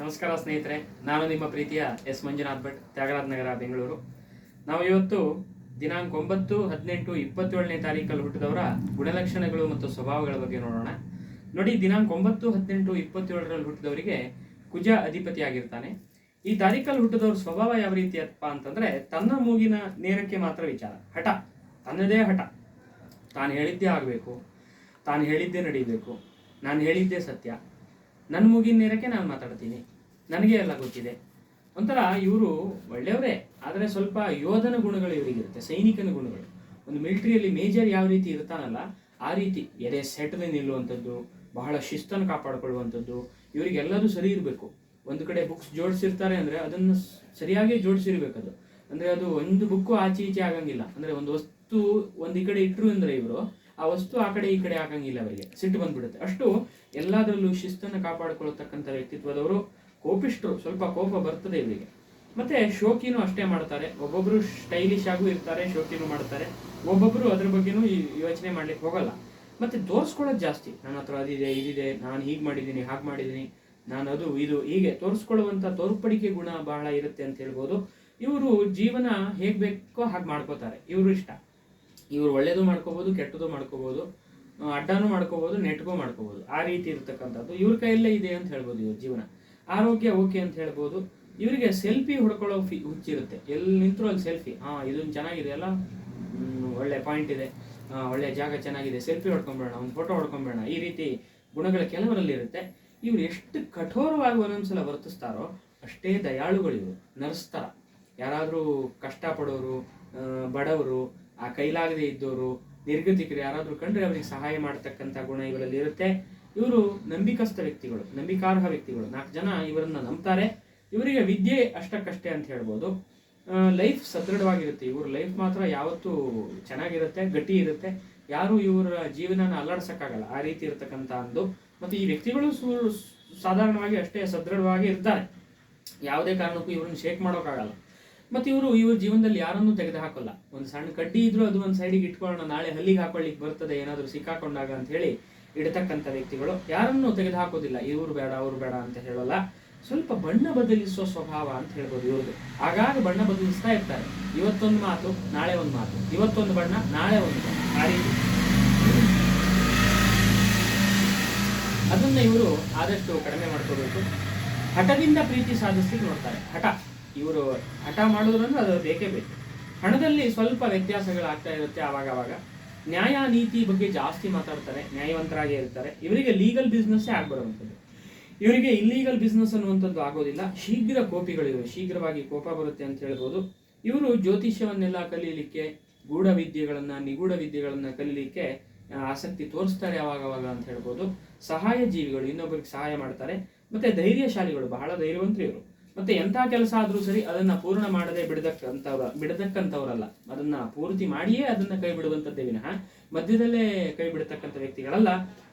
ನಮಸ್ಕಾರ ಸ್ನೇಹಿತರೆ, ನಾನು ನಿಮ್ಮ ಪ್ರೀತಿಯ ಎಸ್ ಮಂಜುನಾಥ್ ಭಟ್, ತ್ಯಾಗರಾಜ್ ನಗರ, ಬೆಂಗಳೂರು. ನಾವು ಇವತ್ತು ದಿನಾಂಕ ಒಂಬತ್ತು, ಹದಿನೆಂಟು, ಇಪ್ಪತ್ತೇಳನೇ ತಾರೀಕಲ್ಲಿ ಹುಟ್ಟಿದವರ ಗುಣಲಕ್ಷಣಗಳು ಮತ್ತು ಸ್ವಭಾವಗಳ ಬಗ್ಗೆ ನೋಡೋಣ. ನೋಡಿ, ದಿನಾಂಕ ಒಂಬತ್ತು, ಹದಿನೆಂಟು, ಇಪ್ಪತ್ತೇಳರಲ್ಲಿ ಹುಟ್ಟಿದವರಿಗೆ ಕುಜ ಅಧಿಪತಿಯಾಗಿರ್ತಾನೆ. ಈ ತಾರೀಕಲ್ಲಿ ಹುಟ್ಟಿದವ್ರ ಸ್ವಭಾವ ಯಾವ ರೀತಿಯಪ್ಪ ಅಂತಂದ್ರೆ, ತನ್ನ ಮೂಗಿನ ನೇರಕ್ಕೆ ಮಾತ್ರ ವಿಚಾರ. ಹಠ, ತನ್ನದೇ ಹಠ. ತಾನು ಹೇಳಿದ್ದೇ ಆಗಬೇಕು, ತಾನು ಹೇಳಿದ್ದೇ ನಡೀಬೇಕು, ನಾನು ಹೇಳಿದ್ದೇ ಸತ್ಯ. ನನ್ನ ಮುಗಿನ ನೇರಕ್ಕೆ ನಾನು ಮಾತಾಡ್ತೀನಿ. ನನಗೆ ಎಲ್ಲ ಗೊತ್ತಿದೆ. ಒಂಥರ ಇವರು ಒಳ್ಳೆಯವರೇ, ಆದರೆ ಸ್ವಲ್ಪ ಯೋಧನ ಗುಣಗಳು ಇವರಿಗಿರುತ್ತೆ ಸೈನಿಕನ ಗುಣಗಳು. ಒಂದು ಮಿಲಿಟರಿಯಲ್ಲಿ ಮೇಜರ್ ಯಾವ ರೀತಿ ಇರ್ತಾನಲ್ಲ, ಆ ರೀತಿ. ಎದೆ ಸೆಟದೆ ನಿಲ್ಲುವಂಥದ್ದು, ಬಹಳ ಶಿಸ್ತನ್ನು ಕಾಪಾಡಿಕೊಳ್ಳುವಂಥದ್ದು ಇವರಿಗೆಲ್ಲದೂ ಸರಿ ಇರಬೇಕು. ಒಂದು ಕಡೆ ಬುಕ್ಸ್ ಜೋಡಿಸಿರ್ತಾರೆ ಅಂದರೆ ಅದನ್ನು ಸರಿಯಾಗಿ ಜೋಡಿಸಿರ್ಬೇಕು ಅದು ಅಂದರೆ ಅದು ಒಂದು ಬುಕ್ಕು ಆಚೆ ಈಚೆ ಆಗಂಗಿಲ್ಲ. ಅಂದರೆ ಒಂದು ವಸ್ತು ಒಂದು ಈ ಕಡೆ ಇಟ್ಟರು ಅಂದರೆ ಇವರು ಆ ವಸ್ತು ಆ ಕಡೆ ಈ ಕಡೆ ಆಗಂಗಿಲ್ಲ ಅವರಿಗೆ. ಸಿಟ್ಟು ಬಂದ್ಬಿಡುತ್ತೆ. ಅಷ್ಟು ಎಲ್ಲದರಲ್ಲೂ ಶಿಸ್ತನ್ನು ಕಾಪಾಡಿಕೊಳ್ಳತಕ್ಕಂಥ ವ್ಯಕ್ತಿತ್ವದವರು ಕೋಪಿಷ್ಟರು. ಸ್ವಲ್ಪ ಕೋಪ ಬರ್ತದೆ ಇವರಿಗೆ. ಮತ್ತೆ ಶೋಕಿನೂ ಅಷ್ಟೇ ಮಾಡ್ತಾರೆ. ಒಬ್ಬೊಬ್ರು ಸ್ಟೈಲಿಶ್ ಆಗೂ ಇರ್ತಾರೆ, ಶೋಕಿನೂ ಮಾಡ್ತಾರೆ. ಒಬ್ಬೊಬ್ರು ಅದ್ರ ಬಗ್ಗೆನೂ ಯೋಚನೆ ಮಾಡ್ಲಿಕ್ಕೆ ಹೋಗಲ್ಲ. ಮತ್ತೆ ತೋರಿಸ್ಕೊಳ್ಳೋದು ಜಾಸ್ತಿ. ನನ್ನ ಹತ್ರ ಅದಿದೆ ಇದಿದೆ, ನಾನು ಹೀಗೆ ಮಾಡಿದ್ದೀನಿ, ಹಾಗೆ ಮಾಡಿದ್ದೀನಿ, ನಾನು ಅದು, ಇದು, ಹೀಗೆ. ತೋರಿಸ್ಕೊಳ್ಳುವಂಥ ತೋರ್ಪಡಿಕೆ ಗುಣ ಬಹಳ ಇರುತ್ತೆ ಅಂತ ಹೇಳ್ಬೋದು. ಇವರು ಜೀವನ ಹೇಗೆ ಬೇಕೋ ಹಾಗೆ ಮಾಡ್ಕೋತಾರೆ. ಇವರು ಇಷ್ಟ. ಇವ್ರು ಒಳ್ಳೇದು ಮಾಡ್ಕೋಬೋದು, ಕೆಟ್ಟದ್ದು ಮಾಡ್ಕೋಬೋದು ಅಡ್ಡನೂ ಮಾಡ್ಕೋಬೋದು, ನೆಟ್ಗೂ ಮಾಡ್ಕೋಬೋದು. ಆ ರೀತಿ ಇರತಕ್ಕಂಥದ್ದು. ಇವ್ರ ಕೈಯಲ್ಲೇ ಇದೆ ಅಂತ ಹೇಳ್ಬೋದು ಇವ್ರ ಜೀವನ. ಆರೋಗ್ಯ ಓಕೆ ಅಂತ ಹೇಳ್ಬೋದು. ಇವರಿಗೆ ಸೆಲ್ಫಿ ಹೊಡ್ಕೊಳ್ಳೋ ಫಿ, ಹುಚ್ಚಿರುತ್ತೆ. ಎಲ್ಲಿ ನಿಂತರೂ ಅಲ್ಲಿ ಸೆಲ್ಫಿ. ಹಾಂ, ಇದೊಂದು ಚೆನ್ನಾಗಿದೆ ಅಲ್ಲ? ಒಳ್ಳೆ ಪಾಯಿಂಟ್ ಇದೆ. ಒಳ್ಳೆ ಜಾಗ ಚೆನ್ನಾಗಿದೆ. ಸೆಲ್ಫಿ ಹೊಡ್ಕೊಂಬೇಡ ಒಂದು ಫೋಟೋ ಹೊಡ್ಕೊಂಬೇಡ ಈ ರೀತಿ ಗುಣಗಳ ಕೆಲವರಲ್ಲಿ ಇರುತ್ತೆ. ಇವ್ರು ಎಷ್ಟು ಕಠೋರವಾಗಿ ಒಂದೊಂದ್ಸಲ ವರ್ತಿಸ್ತಾರೋ ಅಷ್ಟೇ ದಯಾಳುಗಳಿವರು ನರ್ಸ್ತಾರ ಯಾರಾದರೂ ಕಷ್ಟಪಡೋರು ಬಡವರು ಆ ಕೈಲಾಗದೆ ಇದ್ದವರು ನಿರ್ಗತಿಕರು ಯಾರಾದರೂ ಕಂಡ್ರೆ ಅವರಿಗೆ ಸಹಾಯ ಮಾಡತಕ್ಕಂಥ ಗುಣ ಇವರಲ್ಲಿ ಇರುತ್ತೆ. ಇವರು ನಂಬಿಕಸ್ಥ ವ್ಯಕ್ತಿಗಳು, ನಂಬಿಕಾರ್ಹ ವ್ಯಕ್ತಿಗಳು. ನಾಲ್ಕು ಜನ ಇವರನ್ನ ನಂಬ್ತಾರೆ. ಇವರಿಗೆ ವಿದ್ಯೆ ಅಷ್ಟಕ್ಕಷ್ಟೇ ಅಂತ ಹೇಳ್ಬೋದು. ಲೈಫ್ ಸದೃಢವಾಗಿರುತ್ತೆ. ಇವ್ರ ಲೈಫ್ ಮಾತ್ರ ಯಾವತ್ತೂ ಚೆನ್ನಾಗಿರುತ್ತೆ, ಗಟ್ಟಿ ಇರುತ್ತೆ. ಯಾರು ಇವರ ಜೀವನನ ಅಲ್ಲಾಡ್ಸೋಕ್ಕಾಗಲ್ಲ. ಆ ರೀತಿ ಇರತಕ್ಕಂಥ ಒಂದು ಮತ್ತು ಈ ವ್ಯಕ್ತಿಗಳು ಸು- ಸಾಧಾರಣವಾಗಿ ಅಷ್ಟೇ ಸದೃಢವಾಗಿ ಇರ್ತಾರೆ. ಯಾವುದೇ ಕಾರಣಕ್ಕೂ ಇವ್ರನ್ನ ಶೇಕ್ ಮಾಡೋಕ್ಕಾಗಲ್ಲ. ಮತ್ತೆ ಇವರು ಇವ್ರ ಜೀವನದಲ್ಲಿ ಯಾರನ್ನೂ ತೆಗೆದು ಹಾಕೋಲ್ಲ ಒಂದು ಸಣ್ಣ ಕಡ್ಡಿ ಇದ್ರೂ ಅದು ಒಂದು ಸೈಡಿಗೆ ಇಟ್ಕೊಳ್ಳೋಣ, ನಾಳೆ ಹಲ್ಲಿಗೆ ಹಾಕೊಳ್ಳಿಕ್ಕೆ ಬರ್ತದೆ, ಏನಾದರೂ ಸಿಕ್ಕಾಕೊಂಡಾಗ ಅಂತ ಹೇಳಿ ಇಡತಕ್ಕಂಥ ವ್ಯಕ್ತಿಗಳು ಯಾರನ್ನೂ ತೆಗೆದು ಹಾಕೋದಿಲ್ಲ ಇವ್ರು ಬೇಡ, ಅವ್ರು ಬೇಡ ಅಂತ ಹೇಳಲ್ಲ. ಸ್ವಲ್ಪ ಬಣ್ಣ ಬದಲಿಸುವ ಸ್ವಭಾವ ಅಂತ ಹೇಳ್ಬೋದು ಇವ್ರದ್ದು ಆಗಾಗ ಬಣ್ಣ ಬದಲಿಸ್ತಾ ಇರ್ತಾರೆ. ಇವತ್ತೊಂದು ಮಾತು, ನಾಳೆ ಒಂದು ಮಾತು. ಇವತ್ತೊಂದು ಬಣ್ಣ, ನಾಳೆ ಒಂದು ಬಣ್ಣ. ಅದನ್ನ ಇವರು ಆದಷ್ಟು ಕಡಿಮೆ ಮಾಡ್ಕೋಬೇಕು. ಹಠದಿಂದ ಪ್ರೀತಿ ಸಾಧಿಸ್ಲಿಕ್ಕೆ ನೋಡ್ತಾರೆ. ಹಠ. ಇವರು ಹಠ ಮಾಡೋದ್ರಂದ್ರೆ ಅದು ಬೇಕೇ ಬೇಕು. ಹಣದಲ್ಲಿ ಸ್ವಲ್ಪ ವ್ಯತ್ಯಾಸಗಳಾಗ್ತಾ ಇರುತ್ತೆ ಆವಾಗ ಆವಾಗ ನ್ಯಾಯ ನೀತಿ ಬಗ್ಗೆ ಜಾಸ್ತಿ ಮಾತಾಡ್ತಾರೆ, ನ್ಯಾಯವಂತರಾಗಿ ಇರ್ತಾರೆ. ಇವರಿಗೆ ಲೀಗಲ್ ಬಿಸ್ನೆಸ್ಸೇ ಆಗ್ಬರುವಂಥದ್ದು. ಇವರಿಗೆ ಇಲ್ಲೀಗಲ್ ಬಿಸ್ನೆಸ್ ಅನ್ನುವಂಥದ್ದು ಆಗೋದಿಲ್ಲ. ಶೀಘ್ರ ಕೋಪಿಗಳು ಇವರು ಶೀಘ್ರವಾಗಿ ಕೋಪ ಬರುತ್ತೆ ಅಂತ ಹೇಳ್ಬೋದು. ಇವರು ಜ್ಯೋತಿಷ್ಯವನ್ನೆಲ್ಲ ಕಲೀಲಿಕ್ಕೆ, ಗೂಢ ವಿದ್ಯೆಗಳನ್ನ, ನಿಗೂಢ ವಿದ್ಯೆಗಳನ್ನ ಕಲೀಲಿಕ್ಕೆ ಆಸಕ್ತಿ ತೋರಿಸ್ತಾರೆ ಅವಾಗವಾಗ ಅವಾಗ ಅಂತ ಹೇಳ್ಬೋದು. ಸಹಾಯ ಜೀವಿಗಳು ಇನ್ನೊಬ್ಬರಿಗೆ ಸಹಾಯ ಮಾಡ್ತಾರೆ. ಮತ್ತೆ ಧೈರ್ಯಶಾಲಿಗಳು, ಬಹಳ ಧೈರ್ಯವಂತರು ಇವರು. ಮತ್ತೆ ಎಂಥ ಕೆಲಸ ಆದ್ರೂ ಸರಿ ಅದನ್ನ ಪೂರ್ಣ ಮಾಡದೆ ಬಿಡದಕ್ಕಂತವ್ರ ಬಿಡತಕ್ಕಂಥವ್ರಲ್ಲ. ಅದನ್ನ ಪೂರ್ತಿ ಮಾಡಿಯೇ ಅದನ್ನ ಕೈ ಬಿಡುವಂತದ್ದೇ ವಿನಃ ಮಧ್ಯದಲ್ಲೇ ಕೈ ಬಿಡತಕ್ಕಂಥ ವ್ಯಕ್ತಿಗಳಲ್ಲ.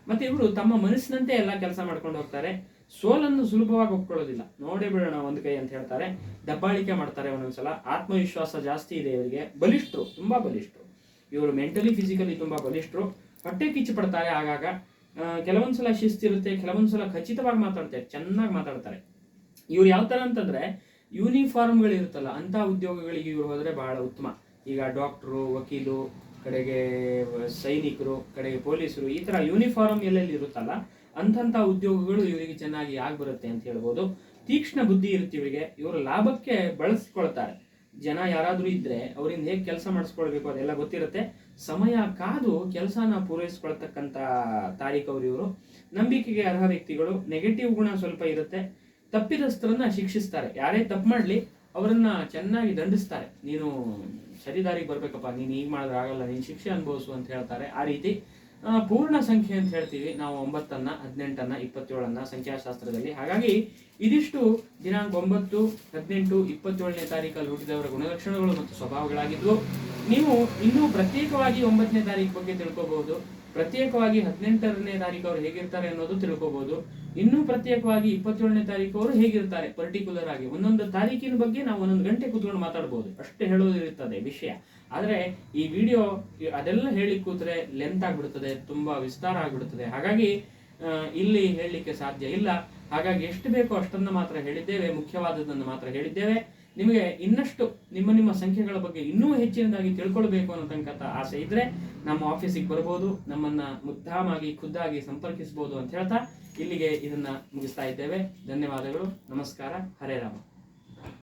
ಮತ್ತೆ ಇವರು ತಮ್ಮ ಮನಸ್ಸಿನಂತೆ ಎಲ್ಲ ಕೆಲಸ ಮಾಡ್ಕೊಂಡು ಹೋಗ್ತಾರೆ. ಸೋಲನ್ನು ಸುಲಭವಾಗಿ ಒಪ್ಕೊಳ್ಳೋದಿಲ್ಲ. ನೋಡೇ ಬಿಡೋಣ ಒಂದು ಕೈ ಅಂತ ಹೇಳ್ತಾರೆ. ದಬ್ಬಾಳಿಕೆ ಮಾಡ್ತಾರೆ ಒಂದೊಂದ್ಸಲ. ಆತ್ಮವಿಶ್ವಾಸ ಜಾಸ್ತಿ ಇದೆ ಇವರಿಗೆ. ಬಲಿಷ್ಠರು, ತುಂಬಾ ಬಲಿಷ್ಠರು. ಇವರು ಮೆಂಟಲಿ ಫಿಸಿಕಲಿ ತುಂಬಾ ಬಲಿಷ್ಠರು. ಹೊಟ್ಟೆ ಕಿಚ್ಚು ಪಡ್ತಾರೆ ಆಗಾಗ. ಕೆಲವೊಂದ್ಸಲ ಶಿಸ್ತಿರುತ್ತೆ, ಕೆಲವೊಂದ್ಸಲ ಖಚಿತವಾಗಿ ಮಾತಾಡ್ತಾರೆ, ಚೆನ್ನಾಗಿ ಮಾತಾಡ್ತಾರೆ. ಇವ್ರು ಯಾವ ಥರ ಅಂತಂದರೆ ಯೂನಿಫಾರ್ಮ್ಗಳಿರುತ್ತಲ್ಲ ಅಂತ ಉದ್ಯೋಗಗಳಿಗೆ ಇವ್ರು ಹೋದರೆ ಬಹಳ ಉತ್ತಮ. ಈಗ ಡಾಕ್ಟ್ರು ವಕೀಲು, ಕಡೆಗೆ ಸೈನಿಕರು, ಕಡೆಗೆ ಪೊಲೀಸರು, ಈ ತರ ಯೂನಿಫಾರ್ಮ್ ಎಲ್ಲೆಲ್ಲಿ ಇರುತ್ತಲ್ಲ ಅಂತಂತ ಉದ್ಯೋಗಗಳು ಇವರಿಗೆ ಚೆನ್ನಾಗಿ ಆಗ್ಬರುತ್ತೆ ಅಂತ ಹೇಳ್ಬೋದು. ತೀಕ್ಷ್ಣ ಬುದ್ಧಿ ಇರುತ್ತೆ ಇವರಿಗೆ. ಇವರು ಲಾಭಕ್ಕೆ ಬಳಸ್ಕೊಳ್ತಾರೆ. ಜನ ಯಾರಾದರೂ ಇದ್ದರೆ ಅವರಿಂದ ಹೇಗೆ ಕೆಲಸ ಮಾಡಿಸ್ಕೊಳ್ಬೇಕು ಅದೆಲ್ಲ ಗೊತ್ತಿರುತ್ತೆ. ಸಮಯ ಕಾದು ಕೆಲಸನ ಪೂರೈಸ್ಕೊಳ್ತಕ್ಕಂಥ ತಾರೀಕವ್ರು ಇವರು. ನಂಬಿಕೆಗೆ ಅರ್ಹ ವ್ಯಕ್ತಿಗಳು ನೆಗೆಟಿವ್ ಗುಣ ಸ್ವಲ್ಪ ಇರುತ್ತೆ. ತಪ್ಪಿತಸ್ಥರನ್ನ ಶಿಕ್ಷಿಸ್ತಾರೆ. ಯಾರೇ ತಪ್ಪು ಮಾಡಲಿ, ಅವರನ್ನ ಚೆನ್ನಾಗಿ ದಂಡಿಸ್ತಾರೆ. ನೀನು ಸರಿದಾರಿಗೆ ಬರ್ಬೇಕಪ್ಪ, ನೀನು ಈಗ ಮಾಡಿದ್ರೆ ಆಗಲ್ಲ, ನೀನು ಶಿಕ್ಷೆ ಅನುಭವಿಸು ಅಂತ ಹೇಳ್ತಾರೆ. ಆ ರೀತಿ ಪೂರ್ಣ ಸಂಖ್ಯೆ ಅಂತ ಹೇಳ್ತೀವಿ. ನಾವು ಒಂಬತ್ತನ್ನ, ಹದಿನೆಂಟನ್ನ, ಇಪ್ಪತ್ತೇಳನ್ನ ಸಂಖ್ಯಾಶಾಸ್ತ್ರದಲ್ಲಿ. ಹಾಗಾಗಿ, ಇದಿಷ್ಟು ದಿನಾಂಕ ಒಂಬತ್ತು, ಹದಿನೆಂಟು, ಇಪ್ಪತ್ತೇಳನೇ ತಾರೀಕಲ್ಲಿ ಹುಟ್ಟಿದವರ ಗುಣಲಕ್ಷಣಗಳು ಮತ್ತು ಸ್ವಭಾವಗಳಾಗಿದ್ವು. ನೀವು ಇನ್ನೂ ಪ್ರತ್ಯೇಕವಾಗಿ ಒಂಬತ್ತನೇ ತಾರೀಕು ಬಗ್ಗೆ ತಿಳ್ಕೋಬಹುದು. ಪ್ರತ್ಯೇಕವಾಗಿ ಹದಿನೆಂಟರನೇ ತಾರೀಕು ಅವರು ಹೇಗಿರ್ತಾರೆ ಅನ್ನೋದು ತಿಳ್ಕೋಬಹುದು ಇನ್ನೂ ಪ್ರತ್ಯೇಕವಾಗಿ ಇಪ್ಪತ್ತೇಳನೇ ತಾರೀಕು ಅವರು ಹೇಗಿರ್ತಾರೆ ಪರ್ಟಿಕ್ಯುಲರ್ ಆಗಿ. ಒಂದೊಂದು ತಾರೀಕಿನ ಬಗ್ಗೆ ನಾವು ಒಂದೊಂದು ಗಂಟೆ ಕೂತ್ಕೊಂಡು ಮಾತಾಡ್ಬೋದು. ಅಷ್ಟೇ ಹೇಳೋದಿರುತ್ತದೆ ವಿಷಯ. ಆದರೆ ಈ ವಿಡಿಯೋ ಅದೆಲ್ಲ ಹೇಳಿ ಕೂತ್ರೆ ಲೆಂತ್ ಆಗ್ಬಿಡುತ್ತದೆ ತುಂಬಾ ವಿಸ್ತಾರ ಆಗ್ಬಿಡುತ್ತದೆ ಹಾಗಾಗಿ ಇಲ್ಲಿ ಹೇಳಲಿಕ್ಕೆ ಸಾಧ್ಯ ಇಲ್ಲ. ಹಾಗಾಗಿ ಎಷ್ಟು ಬೇಕೋ ಅಷ್ಟನ್ನು ಮಾತ್ರ ಹೇಳಿದ್ದೇವೆ. ಮುಖ್ಯವಾದದ್ದನ್ನು ಮಾತ್ರ ಹೇಳಿದ್ದೇವೆ. ನಿಮಗೆ ಇನ್ನಷ್ಟು ನಿಮ್ಮ ನಿಮ್ಮ ಸಂಖ್ಯೆಗಳ ಬಗ್ಗೆ ಇನ್ನೂ ಹೆಚ್ಚಿನದಾಗಿ ತಿಳ್ಕೊಳ್ಬೇಕು ಅನ್ನತಕ್ಕಂಥ ಆಸೆ ಇದ್ರೆ ನಮ್ಮ ಆಫೀಸಿಗೆ ಬರ್ಬೋದು, ನಮ್ಮನ್ನ ಮುದ್ದಾಮಾಗಿ, ಖುದ್ದಾಗಿ ಸಂಪರ್ಕಿಸಬಹುದು ಅಂತ ಹೇಳ್ತಾ ಇಲ್ಲಿಗೆ ಇದನ್ನ ಮುಗಿಸ್ತಾ ಇದ್ದೇವೆ. ಧನ್ಯವಾದಗಳು. ನಮಸ್ಕಾರ. ಹರೇ ರಾಮ.